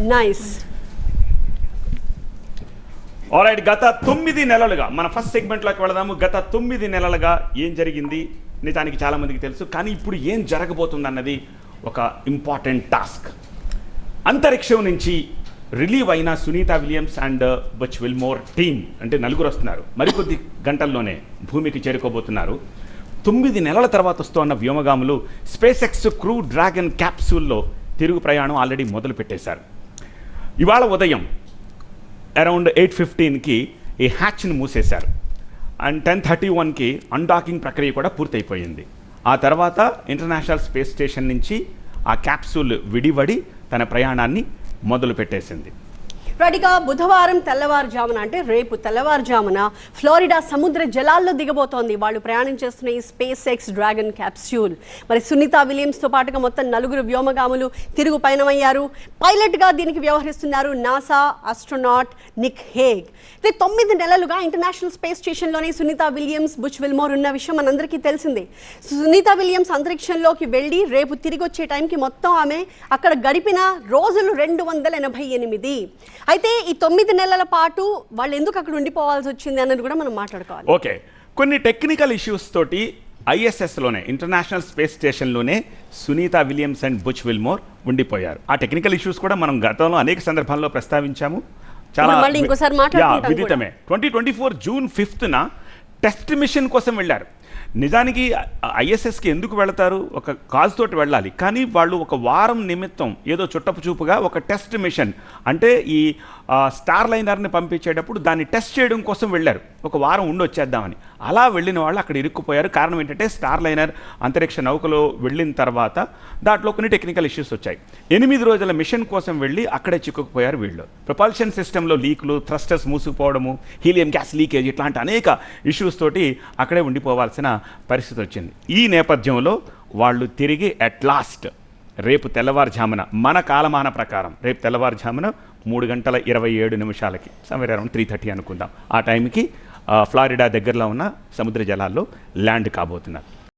Nice alright గత తొమ్మిది నెలలుగా మన ఫస్ట్ సెగ్మెంట్లోకి వెళదాము. గత తొమ్మిది నెలలుగా ఏం జరిగింది? నిజానికి చాలామందికి తెలుసు కానీ ఇప్పుడు ఏం జరగబోతుంది అన్నది ఒక ఇంపార్టెంట్ టాస్క్ అంతరిక్షం నుంచి రిలీవ్ అయిన Sunita Williams and Butch Wilmore team అంటే నలుగురు వస్తున్నారు. మరికొద్ది గంటల్లోనే భూమికి చేరుకోబోతున్నారు. తొమ్మిది నెలల తర్వాత వస్తున్న వ్యోమగాములు స్పేస్ ఎక్స్ క్రూ డ్రాగన్ క్యాప్సూల్లో తిరుగు ప్రయాణం ఆల్రెడీ మొదలు పెట్టేశారు ఇవాళ ఉదయం అరౌండ్ ఎయిట్ ఫిఫ్టీన్కి ఈ హ్యాచ్ని మూసేశారు. అండ్ టెన్ థర్టీ వన్కి అన్డాకింగ్ ప్రక్రియ కూడా పూర్తయిపోయింది. ఆ తర్వాత ఇంటర్నేషనల్ స్పేస్ స్టేషన్ నుంచి ఆ క్యాప్సూల్ విడివడి తన ప్రయాణాన్ని మొదలు పెట్టేసింది రెడీగా బుధవారం తెల్లవారుజామున అంటే రేపు తెల్లవారుజామున ఫ్లోరిడా సముద్ర జలాల్లో దిగబోతోంది. వాళ్ళు ప్రయాణం చేస్తున్న ఈ స్పేస్ ఎక్స్ డ్రాగన్ క్యాప్స్యూల్. మరి సునీత విలియమ్స్తో పాటుగా మొత్తం నలుగురు వ్యోమగాములు తిరుగు పయనమయ్యారు. పైలట్గా దీనికి వ్యవహరిస్తున్నారు నాసా ఆస్ట్రోనాట్ నిక్ హేగ్. ఇది తొమ్మిది నెలలుగా ఇంటర్నేషనల్ స్పేస్ స్టేషన్లోనే సునీత విలియమ్స్ బుచ్ విల్మోర్ ఉన్న విషయం మనందరికీ తెలిసిందే. సునీత విలియమ్స్ అంతరిక్షంలోకి వెళ్ళి రేపు తిరిగి వచ్చే టైంకి మొత్తం ఆమె అక్కడ గడిపిన రోజులు రెండు వందల ఎనభై ఎనిమిది. అయితే ఈ తొమ్మిది నెలల పాటు వాళ్ళు ఎందుకు అక్కడ ఉండిపోవాల్సి వచ్చింది అన్నది కూడా మనం మాట్లాడుకోవాలి. ఓకే. కొన్ని టెక్నికల్ ఇష్యూస్ తోటి ఐఎస్ఎస్లోనే international space స్టేషన్లోనే Sunita Williams and Butch Wilmore ఉండిపోయారు. ఆ టెక్నికల్ ఇష్యూస్ కూడా మనం గతంలో అనేక సందర్భాల్లో ప్రస్తావించాము. చాలా విదితమే. ట్వంటీ ట్వంటీ ఫోర్ జూన్ ఫిఫ్త్న టెస్ట్ మిషన్ కోసం వెళ్ళారు. నిజానికి ఐఎస్ఎస్కి ఎందుకు వెళతారు? ఒక కాజ్ తోటి వెళ్ళాలి. కానీ వాళ్ళు ఒక వారం నిమిత్తం ఏదో చుట్టపు చూపుగా ఒక టెస్ట్ మిషన్ అంటే ఈ స్టార్ లైనర్ని పంపించేటప్పుడు దాన్ని టెస్ట్ చేయడం కోసం వెళ్ళారు. ఒక వారం ఉండి వచ్చేద్దామని. అలా వెళ్ళిన వాళ్ళు అక్కడ ఇరుక్కుపోయారు. కారణం ఏంటంటే స్టార్ లైనర్ అంతరిక్ష నౌకలో వెళ్ళిన తర్వాత దాంట్లో కొన్ని టెక్నికల్ ఇష్యూస్ వచ్చాయి. ఎనిమిది రోజుల మిషన్ కోసం వెళ్ళి అక్కడే చిక్కుకుపోయారు వీళ్ళు. ప్రపల్షన్ సిస్టంలో లీకులు థ్రస్టర్స్ మూసుకుపోవడము హీలియం గ్యాస్ లీకేజ్ ఇట్లాంటి అనేక ఇష్యూస్ తోటి అక్కడే ఉండిపోవాల్సిన పరిస్థితి వచ్చింది. ఈ నేపథ్యంలో వాళ్ళు తిరిగి అట్ లాస్ట్ రేపు తెల్లవారుజామున మన కాలమాన ప్రకారం రేపు తెల్లవారుజామున మూడు గంటల ఇరవై ఏడు నిమిషాలకి సమయం అరౌండ్ త్రీ థర్టీ అనుకుందాం. ఆ టైంకి ఫ్లారిడా దగ్గరలో ఉన్న సముద్ర జలాల్లో ల్యాండ్ కాబోతున్నారు.